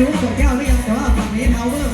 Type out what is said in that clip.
รู้กงแก้วหรือยังแต่ว่าฝั่งนี้ทาวเวอร์